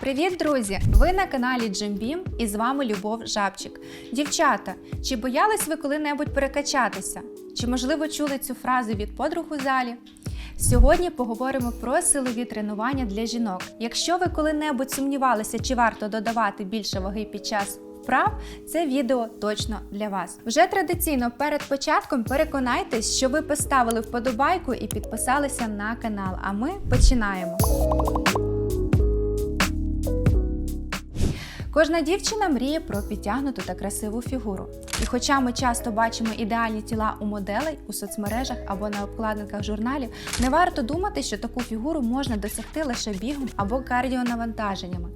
Привіт, друзі! Ви на каналі Джимбім і з вами Любов Жабчик. Дівчата, чи боялись ви коли-небудь перекачатися? Чи можливо чули цю фразу від подруг у залі? Сьогодні поговоримо про силові тренування для жінок. Якщо ви коли-небудь сумнівалися, чи варто додавати більше ваги під час вправ, це відео точно для вас. Вже традиційно перед початком переконайтесь, що ви поставили вподобайку і підписалися на канал. А ми починаємо. Кожна дівчина мріє про підтягнуту та красиву фігуру. І хоча ми часто бачимо ідеальні тіла у моделей у соцмережах або на обкладинках журналів, не варто думати, що таку фігуру можна досягти лише бігом або кардіонавантаженнями.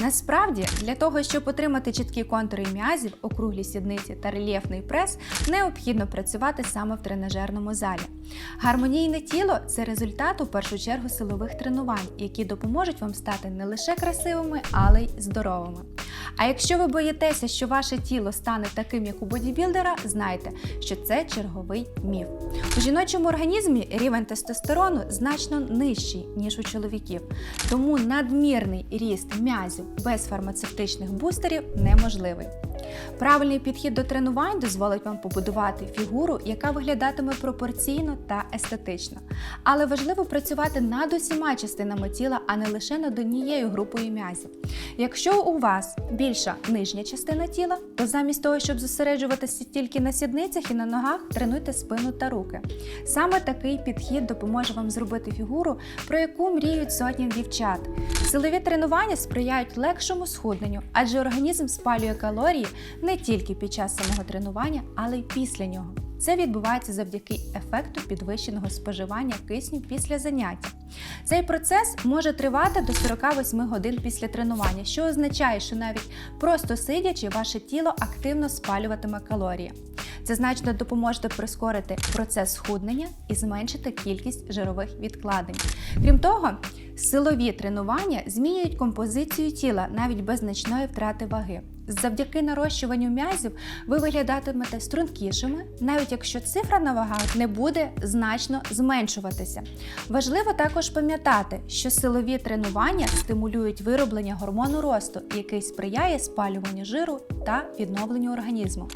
Насправді, для того, щоб отримати чіткі контури м'язів, округлі сідниці та рельєфний прес, необхідно працювати саме в тренажерному залі. Гармонійне тіло це результат у першу чергу силових тренувань, які допоможуть вам стати не лише красивими, але й здоровими. А якщо ви боїтеся, що ваше тіло стане таким, як у бодібілдера, знайте, що це черговий міф. У жіночому організмі рівень тестостерону значно нижчий, ніж у чоловіків, тому надмірний ріст м'язів без фармацевтичних бустерів неможливий. Правильний підхід до тренувань дозволить вам побудувати фігуру, яка виглядатиме пропорційно та естетично. Але важливо працювати над усіма частинами тіла, а не лише над однією групою м'язів. Якщо у вас більша нижня частина тіла, то замість того, щоб зосереджуватися тільки на сідницях і на ногах, тренуйте спину та руки. Саме такий підхід допоможе вам зробити фігуру, про яку мріють сотні дівчат. Силові тренування сприяють легшому схудненню, адже організм спалює калорії не тільки під час самого тренування, але й після нього. Це відбувається завдяки ефекту підвищеного споживання кисню після заняття. Цей процес може тривати до 48 годин після тренування, що означає, що навіть просто сидячи, ваше тіло активно спалюватиме калорії. Це значно допоможе прискорити процес схуднення і зменшити кількість жирових відкладень. Крім того, силові тренування змінюють композицію тіла навіть без значної втрати ваги. Завдяки нарощуванню м'язів ви виглядатимете стрункішими, навіть якщо цифра на вагах не буде значно зменшуватися. Важливо також пам'ятати, що силові тренування стимулюють вироблення гормону росту, який сприяє спалюванню жиру та відновленню організму.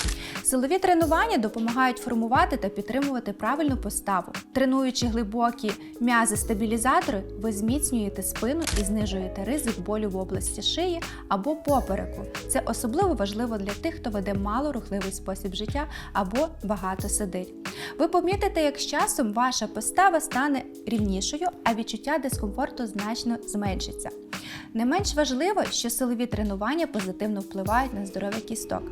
Силові тренування допомагають формувати та підтримувати правильну поставу. Тренуючи глибокі м'язи-стабілізатори, ви зміцнюєте спину і знижуєте ризик болю в області шиї або попереку. Це особливо важливо для тих, хто веде малорухливий спосіб життя або багато сидить. Ви помітите, як з часом ваша постава стане рівнішою, а відчуття дискомфорту значно зменшиться. Не менш важливо, що силові тренування позитивно впливають на здоров'я кісток.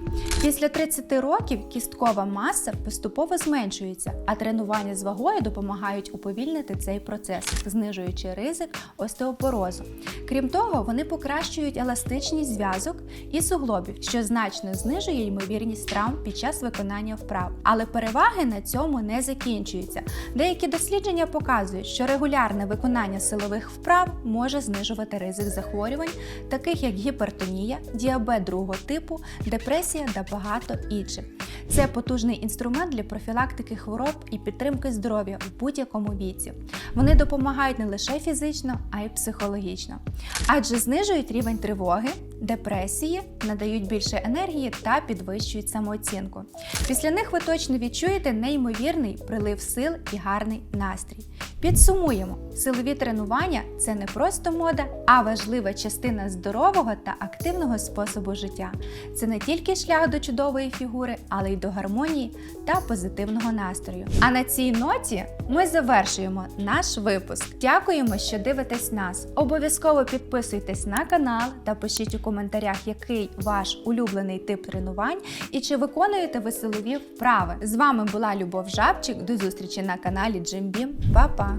Після 30 років кісткова маса поступово зменшується, а тренування з вагою допомагають уповільнити цей процес, знижуючи ризик остеопорозу. Крім того, вони покращують еластичність зв'язок і суглобів, що значно знижує ймовірність травм під час виконання вправ. Але переваги на цьому не закінчуються. Деякі дослідження показують, що регулярне виконання силових вправ може знижувати ризик захворювань, таких як гіпертонія, діабет другого типу, депресія та багато інших. Це потужний інструмент для профілактики хвороб і підтримки здоров'я в будь-якому віці. Вони допомагають не лише фізично, а й психологічно, адже знижують рівень тривоги, депресії, надають більше енергії та підвищують самооцінку. Після них ви точно відчуєте неймовірний прилив сил і гарний настрій. Підсумуємо, силові тренування це не просто мода, а важлива частина здорового та активного способу життя. Це не тільки шлях до чудової фігури, але й до гармонії та позитивного настрою. А на цій ноті ми завершуємо наш випуск. Дякуємо, що дивитесь нас. Обов'язково підписуйтесь на канал та пишіть у коментарях, який ваш улюблений тип тренувань і чи виконуєте ви силові вправи. З вами була Любов Жабчик. До зустрічі на каналі Джимбім. Па-па!